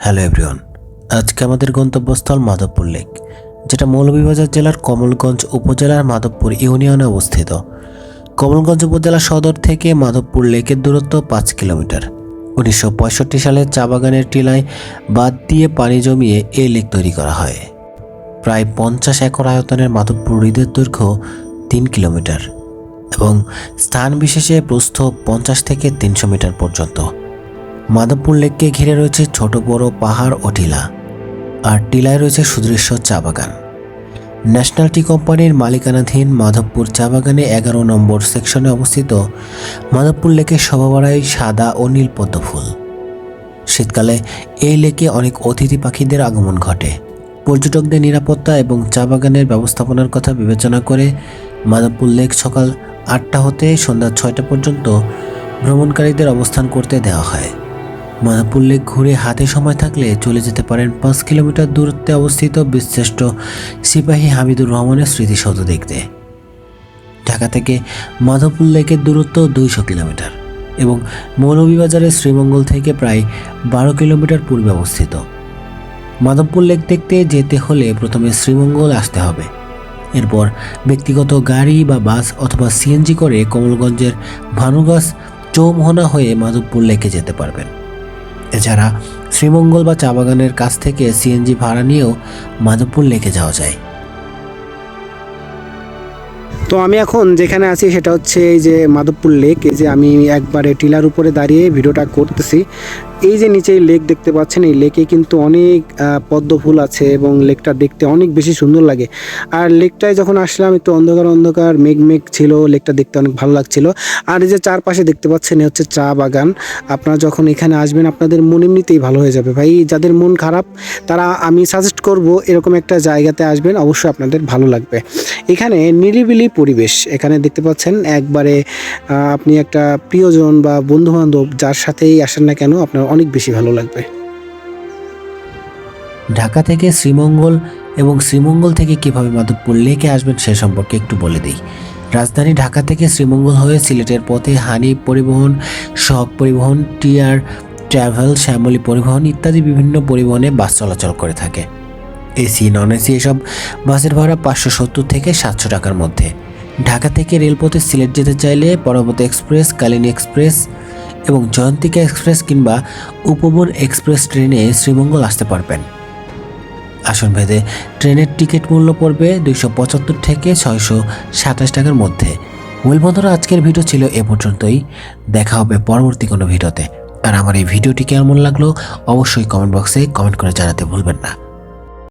Hello everyone, আজকে আমাদের গন্তব্যস্থল মাধবপুর লেক, যেটা মৌলভীবাজার জেলার কমলগঞ্জ উপজেলার মাধবপুর ইউনিয়নে অবস্থিত। কমলগঞ্জ উপজেলা সদর থেকে মাধবপুর লেকের দূরত্ব পাঁচ কিলোমিটার। উনিশশো পঁয়ষট্টি সালে চা বাগানের টিলায় বাদ দিয়ে পানি জমিয়ে এই লেক তৈরি করা হয়। প্রায় পঞ্চাশ একর আয়তনের মাধবপুর হ্রদের দৈর্ঘ্য তিন কিলোমিটার এবং স্থান বিশেষে প্রস্থ পঞ্চাশ থেকে তিনশো মিটার পর্যন্ত। মাধবপুর লেককে ঘিরে রয়েছে ছোট বড় পাহাড় ও টিলা, আর টিলায় রয়েছে সুদৃশ্য চা বাগান। ন্যাশনাল টি কোম্পানির মালিকানাধীন মাধবপুর চা বাগানে এগারো নম্বর সেকশনে অবস্থিত মাধবপুর লেকের শোভাবাড়ায় সাদা ও নীল পদ্ম ফুল। শীতকালে এই লেকে অনেক অতিথি পাখিদের আগমন ঘটে। পর্যটকদের নিরাপত্তা এবং চা বাগানের ব্যবস্থাপনার কথা বিবেচনা করে মাধবপুর লেক সকাল আটটা হতে সন্ধ্যা ছয়টা পর্যন্ত ভ্রমণকারীদের অবস্থান করতে দেওয়া হয়। মাধবপুর লেক ঘুরে হাতে সময় থাকলে চলে যেতে পারেন পাঁচ কিলোমিটার দূরত্বে অবস্থিত বীরশ্রেষ্ঠ সিপাহী হামিদুর রহমানের স্মৃতিসৌধ দেখতে। ঢাকা থেকে মাধবপুর লেকের দূরত্ব দুইশো কিলোমিটার এবং মৌলভীবাজারের শ্রীমঙ্গল থেকে প্রায় বারো কিলোমিটার পূর্বে অবস্থিত। মাধবপুর লেক দেখতে যেতে হলে প্রথমে শ্রীমঙ্গল আসতে হবে। এরপর ব্যক্তিগত গাড়ি বা বাস অথবা সিএনজি করে কমলগঞ্জের ভানুগাছ চৌমোহনা হয়ে মাধবপুর লেকে যেতে পারবেন। এছাড়া শ্রীমঙ্গল বা চা বাগানের কাছ থেকে সিএনজি ভাড়া নিয়েও মাধবপুর লেকে যাওয়া যায়। তো আমি এখন যেখানে আছি সেটা হচ্ছে এই যে মাধবপুর লেক, এই যে আমি একবারে টিলার উপরে দাঁড়িয়ে ভিডিওটা করতেছি। এই যে নিচে লেক দেখতে পাচ্ছেন, এই লেকে কিন্তু অনেক পদ্ম ফুল আছে এবং লেকটা দেখতে অনেক বেশি সুন্দর লাগে। আর লেকটায় যখন আসলাম, একটু অন্ধকার অন্ধকার, মেঘ মেঘ ছিল, লেকটা দেখতে অনেক ভালো লাগছিল। আর এই যে চারপাশে দেখতে পাচ্ছেন হচ্ছে চা বাগান। আপনারা যখন এখানে আসবেন, আপনাদের মন এমনিতেই ভালো হয়ে যাবে। ভাই, যাদের মন খারাপ, তারা আমি সাজেস্ট করব এরকম একটা জায়গাতে আসবেন, অবশ্যই আপনাদের ভালো লাগবে। এখানে নিরিবিলি পরিবেশ। এখানে দেখতে পাচ্ছেন একবারে আপনি একটা প্রিয়জন বা বন্ধু বান্ধব যার সাথেই আসেন না কেন আপনার অনেক বেশি ভালো লাগবে। ঢাকা থেকে শ্রীমঙ্গল এবং শ্রীমঙ্গল থেকে কীভাবে মাধবপুর লেকে আসবেন সে সম্পর্কে একটু বলে দিই। রাজধানী ঢাকা থেকে শ্রীমঙ্গল হয়ে সিলেটের পথে হানি পরিবহন, শখ পরিবহন, টিয়ার, ট্রাভেল, শ্যামলী পরিবহন ইত্যাদি বিভিন্ন পরিবহনে বাস চলাচল করে থাকে। এসি নন এসি এসব বাসের ভাড়া পাঁচশো সত্তর থেকে সাতশো টাকার মধ্যে। ঢাকা থেকে রেলপথে সিলেট যেতে চাইলে পরবর্তী এক্সপ্রেস, কালিনী এক্সপ্রেস এবং জয়ন্তিকা এক্সপ্রেস কিংবা উপবন এক্সপ্রেস ট্রেনে শ্রীমঙ্গল আসতে পারবেন। আসন ভেদে, ট্রেনের টিকিট মূল্য পড়বে দুইশো পঁচাত্তর থেকে ছয়শো সাতাশ টাকার মধ্যে। ওয়েল বন্ধুরা, আজকের ভিডিও ছিল এ পর্যন্তই। দেখা হবে পরবর্তী কোনো ভিডিওতে। আর আমার এই ভিডিওটি কেমন লাগল অবশ্যই কমেন্ট বক্সে কমেন্ট করে জানাতে ভুলবেন না।